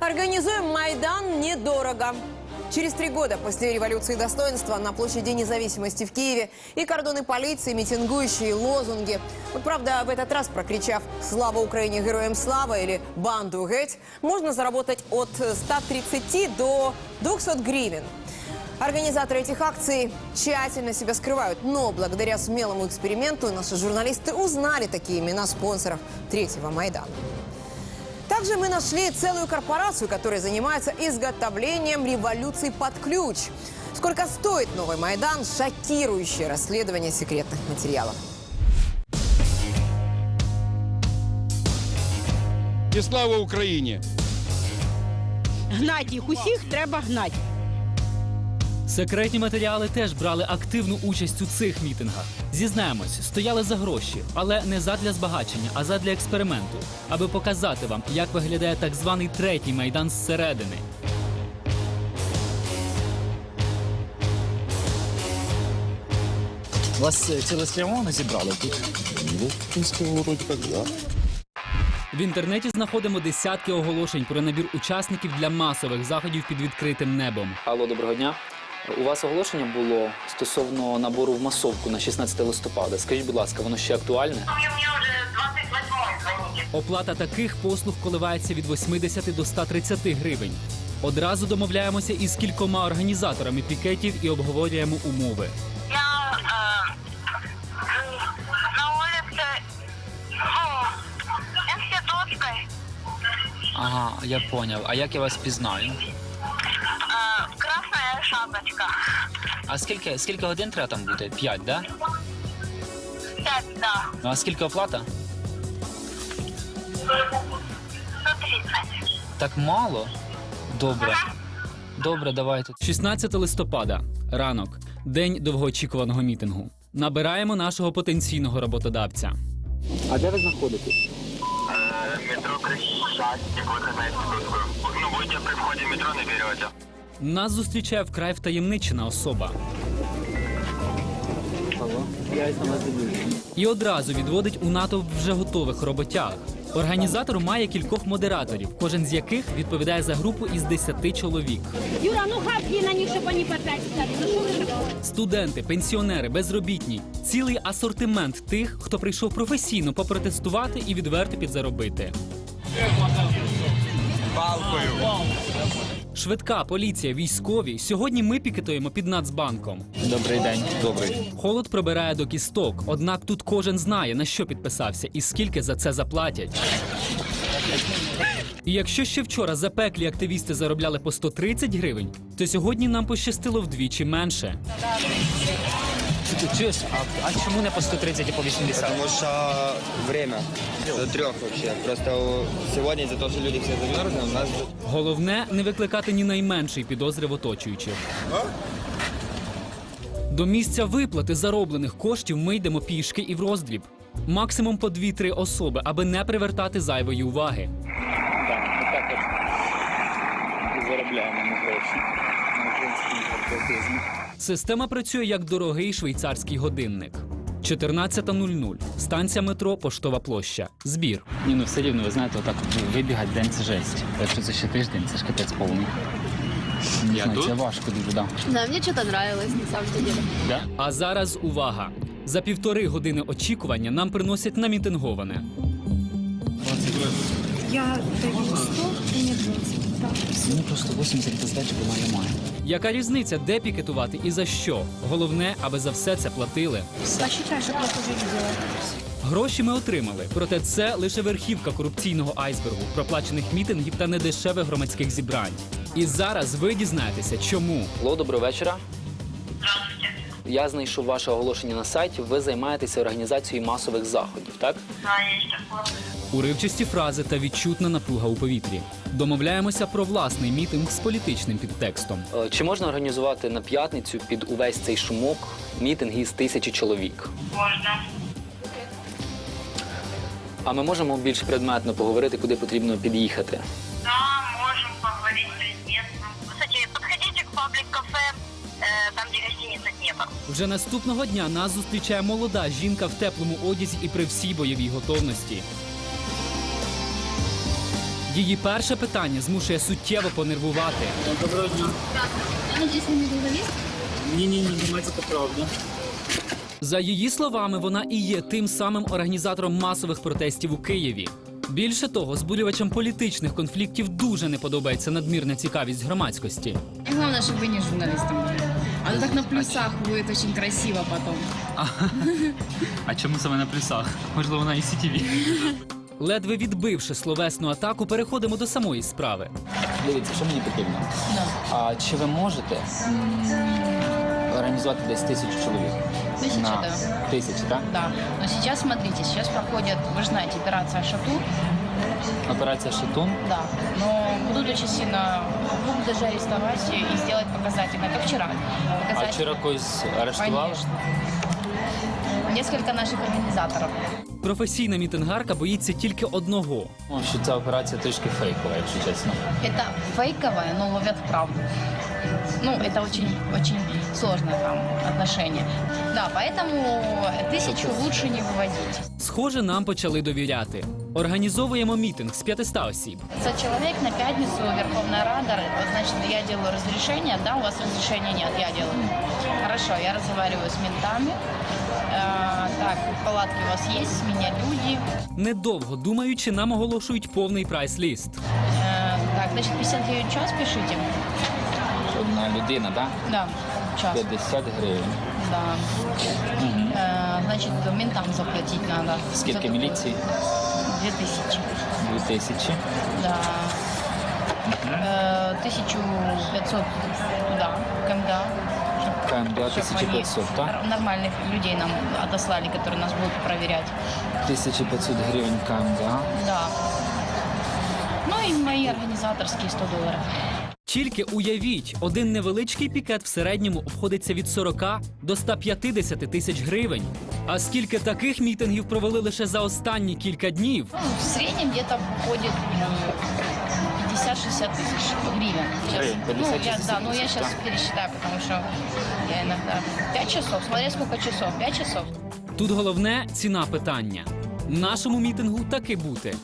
Организуем Майдан недорого. Через три года после революции достоинства на площади независимости в Киеве и кордоны полиции, митингующие, лозунги. Вот правда, в этот раз прокричав «Слава Украине, героям слава» или «Банду геть», можно заработать от 130 до 200 гривен. Организаторы этих акций тщательно себя скрывают, но благодаря смелому эксперименту наши журналисты узнали такие имена спонсоров третьего Майдана. Также мы нашли целую корпорацию, которая занимается изготовлением революций под ключ. Сколько стоит новый Майдан? Шокирующее расследование секретных материалов. І слава Україні! Гнать їх усіх треба гнати. Секретні матеріали теж брали активну участь у цих мітингах. Зізнаємось, стояли за гроші, але не задля збагачення, а задля експерименту, аби показати вам, як виглядає так званий третій майдан зсередини. Вас е, цілеспрямовано зібрали тут? Ну, в принципе, вроде как да. В інтернеті знаходимо десятки оголошень про набір учасників для масових заходів під відкритим небом. Алло, доброго дня. У вас оголошення було стосовно набору в масовку на 16 листопада. Скажіть, будь ласка, воно ще актуальне? Мне уже 28-й звоните. Оплата таких послуг коливається від 80 до 130 гривень. Одразу домовляємося із кількома організаторами пікетів і обговорюємо умови. Я на улице ну, Ага, я поняв. А як я вас пізнаю? Шапочка. А скільки, скільки годин треба там бути? П'ять, да? Пять, да, Ну а скільки оплата? 130. Так мало? Добре. Добре, давайте. 16 листопада, ранок, день довгоочікуваного мітингу. Набираємо нашого потенційного роботодавця. А де ви знаходитесь? Метро Крещатик, выход на институтскую. Ну, будете при входе в метро наберете. Нас зустрічає вкрай втаємничена особа і одразу відводить у натовп вже готових роботяг. Організатор має кількох модераторів, кожен з яких відповідає за групу із 10 чоловік. Юра, ну гапні на них, щоб вони по. Ну? Студенти, пенсіонери, безробітні цілий асортимент тих, хто прийшов професійно попротестувати і відверто підзаробити. Швидка поліція, військові. Сьогодні ми пікетуємо під Нацбанком. Добрий день. Добрий. Холод пробирає до кісток, однак тут кожен знає, на що підписався і скільки за це заплатять. І якщо ще вчора запеклі активісти заробляли по 130 гривень, то сьогодні нам пощастило вдвічі менше. Чуєш, а, а чому не по 130 і по 80? Потому что время до трех вообще. Просто сегодня из-за того, что люди все замерзли, у нас Головне не викликати ні найменшої підозри в оточуючих. До місця виплати зароблених коштів ми йдемо пішки і в роздріб. Максимум по 2-3 особи, аби не привертати зайвої уваги. Так, так от заробляємо на гроші. На українському патріотизмі. Система працює як дорогий швейцарський годинник. 14.00. Станція метро Поштова площа. Збір. Ні, ну все рівно, ви знаєте, отак вибігати день це жесть. Якщо це ще тиждень, це ж капець повний. Я знаю, Це важко дуже, да. Да, мне что-то нравилось, на самом деле. да. А зараз увага! За півтори години очікування нам приносять намітинговане. Ну просто 80 здачі бо немає. Яка різниця, де пікетувати і за що? Головне, аби за все це платили. Я теж видела. Гроші ми отримали, проте це лише верхівка корупційного айсбергу, проплачених мітингів та недешевих громадських зібрань. І зараз ви дізнаєтеся, чому. Алло, доброго вечора. Я знайшов ваше оголошення на сайті. Ви займаєтеся організацією масових заходів, так? Да, есть такое. Уривчасті фрази та відчутна напруга у повітрі. Домовляємося про власний мітинг з політичним підтекстом. Е, Чи можна організувати на п'ятницю під увесь цей шумок мітинг із тисячі чоловік? Можно. А ми можемо більш предметно поговорити, куди потрібно під'їхати? Да, можем поговорить предметно. Кстати, подходите к паблик-кафе, э, там, где гостиница Днепр. Вже наступного дня нас зустрічає молода жінка в теплому одязі і при всій бойовій готовності. Її перше питання змушує суттєво понервувати. Доброго дня. Я надеюсь, вы не журналист? Ні, ні, ні, немає це правда. За її словами, вона і є тим самим організатором масових протестів у Києві. Більше того, збурювачам політичних конфліктів дуже не подобається надмірна цікавість громадськості. И главное, чтобы вы не журналистом были. А то так на плюсах будет очень красиво потом. А чому саме на плюсах? Можливо, на ICTV. Ледве відбивши словесну атаку, переходимо до самої справи. Дивіться, що мені потрібно. А чи ви можете організувати десь тисячу чоловік? Тысяча, На да. тисячі, так? Да. Но сейчас, смотрите, сейчас проходит, вы же знаете, операция «Шату». Операція Шатун. Да. Но будут очень сильно, могут даже арестовать и сделать показательно, как вчера. А вчора когось арештували? Конечно Несколько наших организаторов. Професійна мітингарка боїться тільки одного. Ну, що ця операція трішки фейкова, якщо чесно. Это фейковое, но ловят правду. Ну, это очень, очень сложное там отношение. Да, поэтому тысячу лучше не выводить. Схоже, нам почали довіряти. Організовуємо мітинг з 500 осіб. За человек на пятницу Верховная Рада, вот, значит, я делаю разрешение, да, у вас разрешения нет, я делаю. Хорошо, я разговариваю с ментами. Э, так, палатки у вас есть, с меня люди. Недовго думаючи, нам оголошують повний прайс-ліст. Э, так, значит, 50 гривен в час пишите. Одна людина, так? Да, в час. 50 гривень. Да. Э, значит, ментам заплатить надо. Скільки За такую. міліції? 2000. 2000. Да. Э, 1500 туда, КМДА. КМДА Чтоб 1500, они так? Нормальных людей нам отослали, которые нас будут проверять. 1500 гривень КМДА. Да. Ну и мои организаторские 100 долларов. Тільки уявіть, один невеличкий пікет в середньому обходиться від 40 до 150 тисяч гривень. А скільки таких мітингів провели лише за останні кілька днів? Ну, в среднем где-то уходит э, 50-60 тысяч гривен. Сейчас. Гривен, ну, 50-60 я, да, ну я тысяч, сейчас да. пересчитаю, потому что я иногда... 5 часов, смотря сколько часов, 5 часов. Тут головне ціна питання. Нашому мітингу таки бути.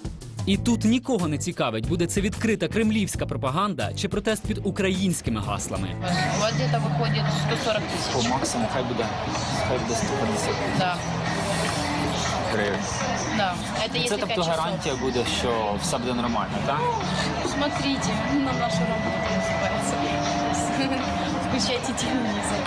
І тут нікого не цікавить, буде це відкрита кремлівська пропаганда чи протест під українськими гаслами. У вас где-то выходит 140 По тысяч. максимуму хай буде, хай буде 150 Да, гривень. да. Это Це если 5 тобто часов. гарантія буде, що все буде нормально, так? Смотрите на нашу работу называется. Включайте телевизор.